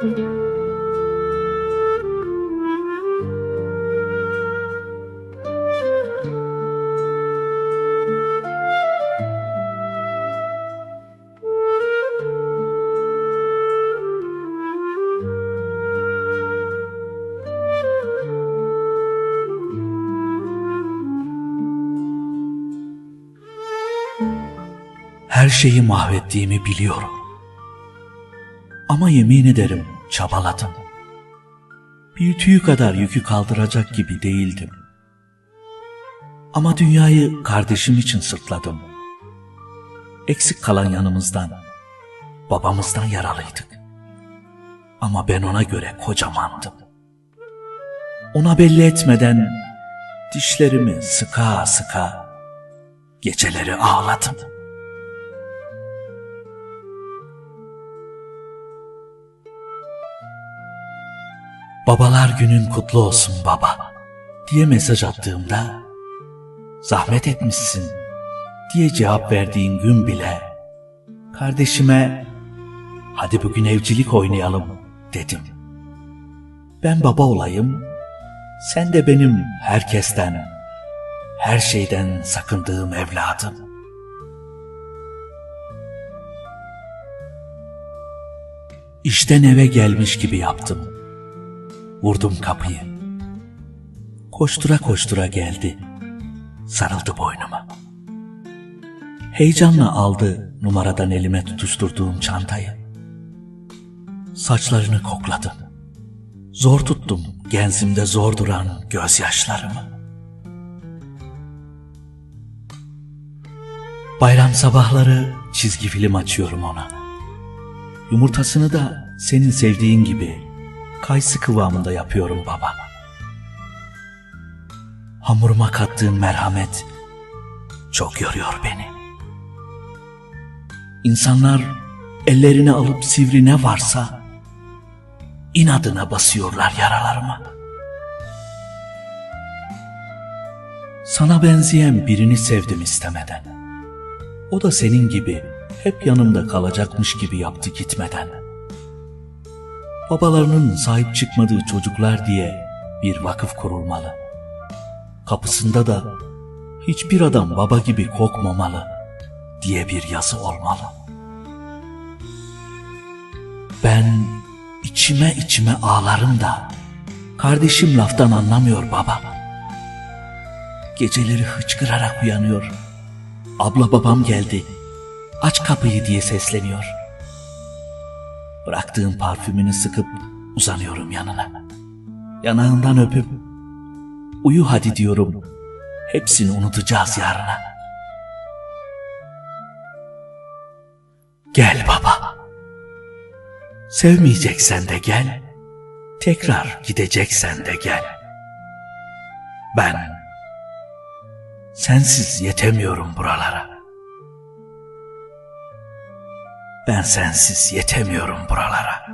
Her şeyi mahvettiğimi biliyorum. Ama yemin ederim çabaladım. Bir tüy kadar yükü kaldıracak gibi değildim. Ama dünyayı kardeşim için sırtladım. Eksik kalan yanımızdan, babamızdan yaralıydık. Ama ben ona göre kocamandım. Ona belli etmeden dişlerimi sıka sıka geceleri ağladım. Babalar günün kutlu olsun baba diye mesaj attığımda zahmet etmişsin diye cevap verdiğin gün bile kardeşime hadi bugün evcilik oynayalım dedim. Ben baba olayım, sen de benim herkesten, her şeyden sakındığım evladım. İşten eve gelmiş gibi yaptım. Vurdum kapıyı. Koştura koştura geldi. Sarıldı boynuma. Heyecanla aldı numaradan elime tutuşturduğum çantayı. Saçlarını kokladım. Zor tuttum genzimde zor duran gözyaşlarımı. Bayram sabahları çizgi film açıyorum ona. Yumurtasını da senin sevdiğin gibi kayısı kıvamında yapıyorum baba. Hamuruma kattığın merhamet çok yoruyor beni. İnsanlar ellerine alıp sivri ne varsa inadına basıyorlar yaralarıma. Sana benzeyen birini sevdim istemeden. O da senin gibi hep yanımda kalacakmış gibi yaptı gitmeden babalarının sahip çıkmadığı çocuklar diye bir vakıf kurulmalı. Kapısında da hiçbir adam baba gibi kokmamalı diye bir yazı olmalı. Ben içime içime ağlarım da kardeşim laftan anlamıyor baba. Geceleri hıçkırarak uyanıyor. Abla babam geldi. Aç kapıyı diye sesleniyor.'' Bıraktığım parfümünü sıkıp uzanıyorum yanına. Yanağından öpüp uyu hadi diyorum. Hepsini unutacağız yarına. Gel baba. Sevmeyeceksen de gel. Tekrar gideceksen de gel. Ben sensiz yetemiyorum buralara. Ben sensiz yetemiyorum buralara.